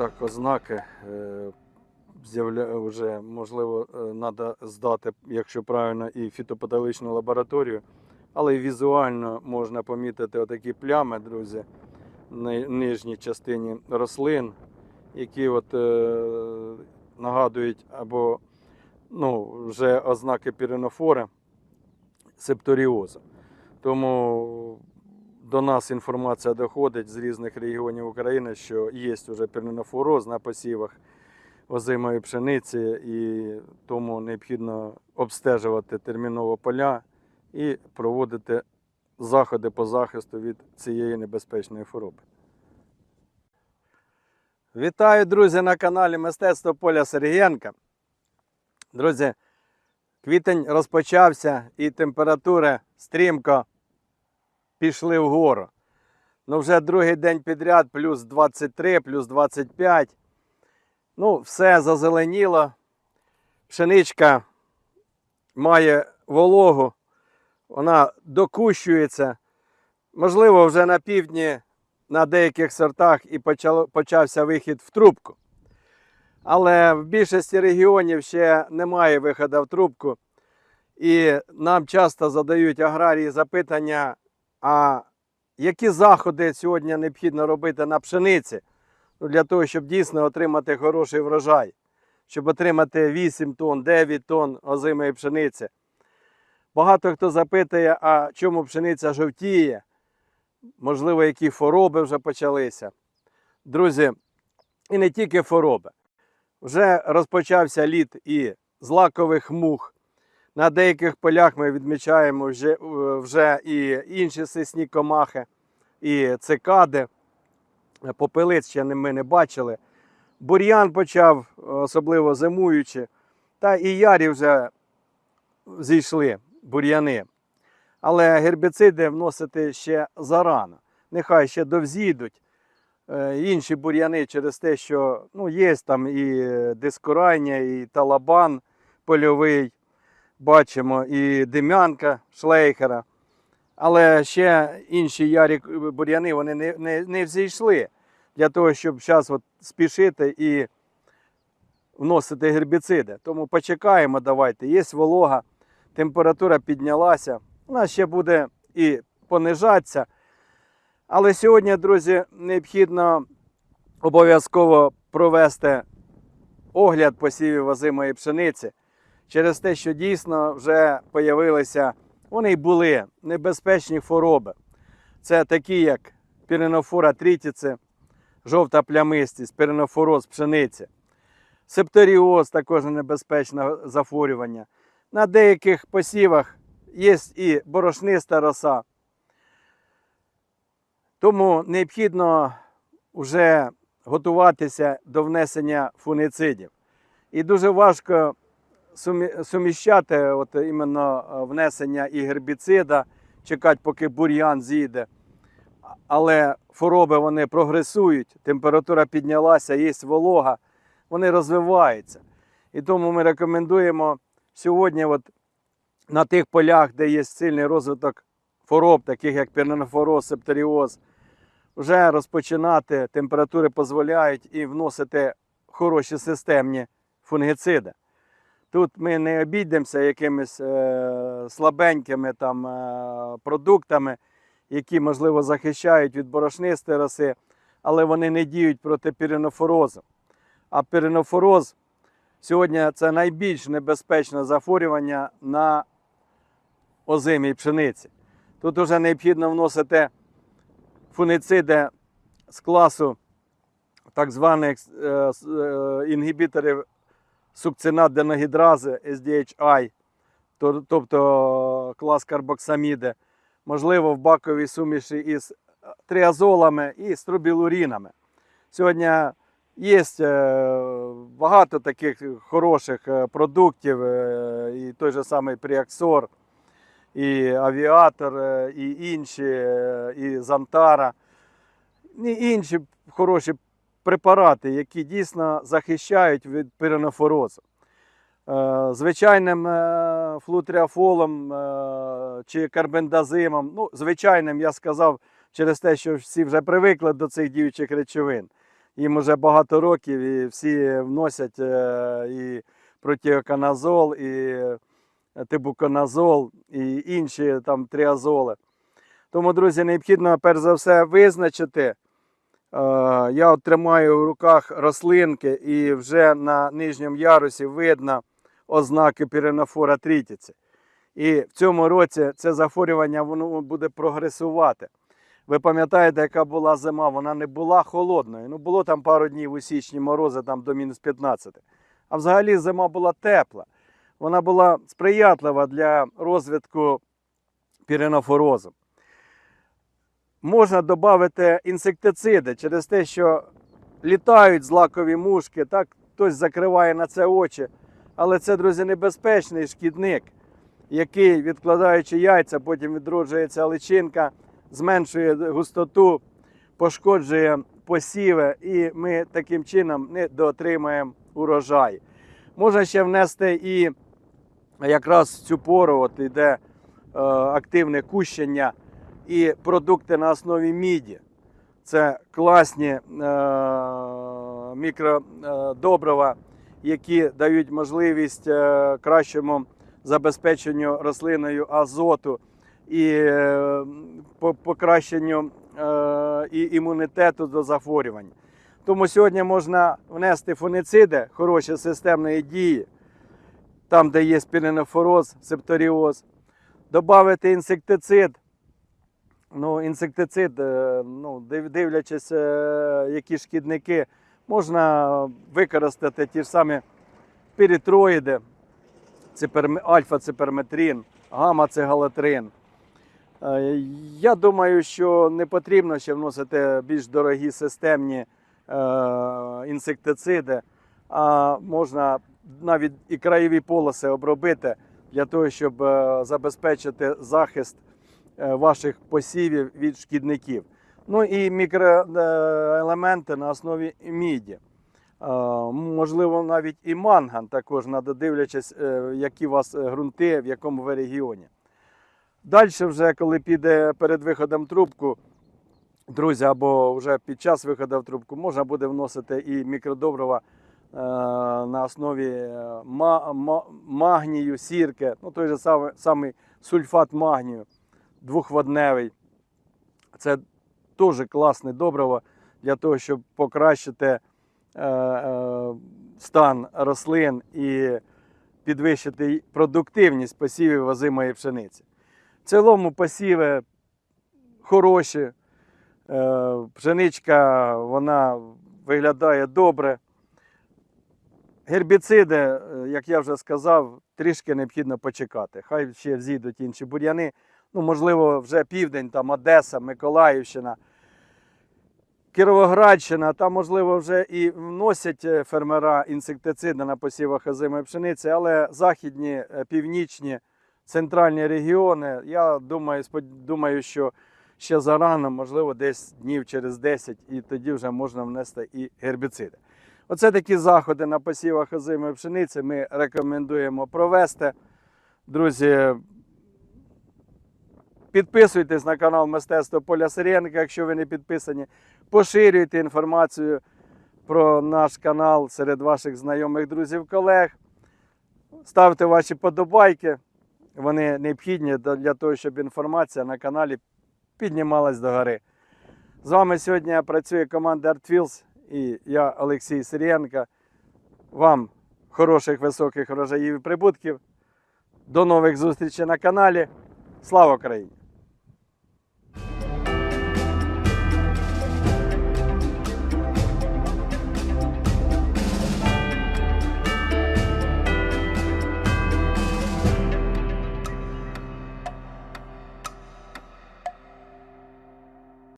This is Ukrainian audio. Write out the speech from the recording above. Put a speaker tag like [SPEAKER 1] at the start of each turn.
[SPEAKER 1] так ознаки е, вже можливо треба здати, якщо правильно, і фітопатологічну лабораторію, але візуально можна помітити отакі плями, друзі, на нижній частині рослин, які от, е, нагадують або ну, вже ознаки піренофори, септоріозу. Тому до нас інформація доходить з різних регіонів України, що є вже піренофороз на посівах озимої пшениці, і тому необхідно обстежувати терміново поля і проводити заходи по захисту від цієї небезпечної хвороби. Вітаю, друзі, на каналі Мистецтво Поля Сергієнка. Друзі, квітень розпочався і температури стрімко пішли вгору. Ну, вже другий день підряд, плюс 23, плюс 25. Ну, все зазеленіло. Пшеничка має вологу, вона докущується. Можливо, вже на півдні на деяких сортах і почався вихід в трубку. Але в більшості регіонів ще немає виходу в трубку. І нам часто задають аграрії запитання, а які заходи сьогодні необхідно робити на пшениці ну, для того, щоб дійсно отримати хороший врожай, щоб отримати 8 тонн, 9 тонн озимої пшениці. Багато хто запитує, а чому пшениця жовтіє? Можливо, які хвороби вже почалися. Друзі, і не тільки хвороби. Вже розпочався літ і злакових мух. На деяких полях ми відмічаємо вже, вже і інші сисні комахи, і цикади. Попелиць ще ми не бачили. Бур'ян почав, особливо зимуючи. Та і ярі вже зійшли бур'яни. Але гербіциди вносити ще зарано. Нехай ще довзійдуть е, інші бур'яни через те, що ну, є там і дискорання, і талабан польовий бачимо і дим'янка шлейхера. Але ще інші ярі бур'яни вони не, не, не взійшли для того, щоб зараз от спішити і вносити гербіциди. Тому почекаємо, давайте. Є волога, температура піднялася. Вона ще буде і понижатися. Але сьогодні, друзі, необхідно обов'язково провести огляд посівів озимої пшениці через те, що дійсно вже появилися, вони й були небезпечні хвороби. Це такі, як піренофора трітіці, жовта плямистість, піренофороз пшениці, септоріоз також небезпечне захворювання. На деяких посівах є і борошниста роса. Тому необхідно вже готуватися до внесення фунгицидів. І дуже важко суміщати от іменно е, внесення і гербіцида, чекати, поки бур'ян зійде. Але хвороби вони прогресують, температура піднялася, є волога, вони розвиваються. І тому ми рекомендуємо сьогодні, от на тих полях, де є сильний розвиток хвороб, таких як пірнофороз, септоріоз, вже розпочинати, температури дозволяють і вносити хороші системні фунгициди. Тут ми не обійдемося якимись е, слабенькими там, е, продуктами, які, можливо, захищають від борошнистої роси, але вони не діють проти піренофорозу. А піренофороз сьогодні це найбільш небезпечне захворювання на озимій пшениці. Тут вже необхідно вносити фунгициди з класу так званих е, е, інгібіторів сукцинат деногідрази SDHI, тобто клас карбоксаміди, можливо, в баковій суміші із тріазолами і струбілурінами. Сьогодні є е, багато таких хороших е, продуктів, е, і той же самий Пріаксор, і авіатор, е, і інші, е, і Зантара, і інші хороші препарати, які дійсно захищають від піренофорозу. Е, Звичайним е, флутріафолом е, чи карбендазимом, ну, звичайним я сказав через те, що всі вже привикли до цих діючих речовин. їм вже багато років, і всі вносять і протиоканазол, і тибуконазол, і інші там тріазоли. Тому, друзі, необхідно перш за все визначити. Е, Я тримаю в руках рослинки, і вже на нижньому ярусі видно ознаки піренофора трітіці. І в цьому році це захворювання воно буде прогресувати. Ви пам'ятаєте, яка була зима? Вона не була холодною. Ну, було там пару днів у січні морози там до мінус 15. А взагалі зима була тепла. Вона була сприятлива для розвитку піренофорозу. Можна додати інсектициди через те, що літають злакові мушки, так хтось закриває на це очі. Але це, друзі, небезпечний шкідник, який, відкладаючи яйця, потім відроджується личинка, зменшує густоту, пошкоджує посіви, і ми таким чином не доотримаємо урожай. Можна ще внести і якраз цю пору от йде е, активне кущення і продукти на основі міді. Це класні е, мікродобрива, які дають можливість е, кращому забезпеченню рослиною азоту і е, по- покращенню і імунітету до захворювань. Тому сьогодні можна внести фунициди хороші системної дії, там, де є спіренофороз, септоріоз, додати інсектицид. Ну, інсектицид, е, ну, дивлячись, е, які шкідники, можна використати ті ж самі піритроїди, альфа-циперметрин, гамма-цигалатрин. Е, Я думаю, що не потрібно ще вносити більш дорогі системні інсектициди, а можна навіть і краєві полоси обробити для того, щоб забезпечити захист ваших посівів від шкідників. Ну і мікроелементи на основі міді. Е, Можливо, навіть і манган також, надо дивлячись, е, які у вас е, ґрунти, в якому ви регіоні. Далі, вже коли піде перед виходом трубку, друзі, або вже під час виходу в трубку, можна буде вносити і мікродобрива е, на основі е, ма- ма- магнію, сірки, ну той же самий сульфат магнію, двохводневий. Це теж класне добриво для того, щоб покращити е, е, стан рослин і підвищити продуктивність посівів озимої пшениці. В цілому посіви хороші. Е, Пшеничка вона виглядає добре. Гербіциди, як я вже сказав, трішки необхідно почекати. Хай ще взійдуть інші бур'яни. Ну, можливо, вже південь, там Одеса, Миколаївщина, Кіровоградщина, там, можливо, вже і вносять е, фермера інсектициди на посівах озимої пшениці, але західні, е, північні, центральні регіони, я думаю, думаю, що ще зарано, можливо, десь днів через 10, і тоді вже можна внести і гербіциди. Оце такі заходи на посівах озимої пшениці ми рекомендуємо провести. Друзі, підписуйтесь на канал Мистецтво Поля Сиренка, якщо ви не підписані. Поширюйте інформацію про наш канал серед ваших знайомих друзів, колег. Ставте ваші подобайки. Вони необхідні для того, щоб інформація на каналі піднімалась до гори. З вами сьогодні працює команда ArtFields і я Олексій Сирієнко. Вам хороших високих врожаїв і прибутків. До нових зустрічей на каналі. Слава Україні!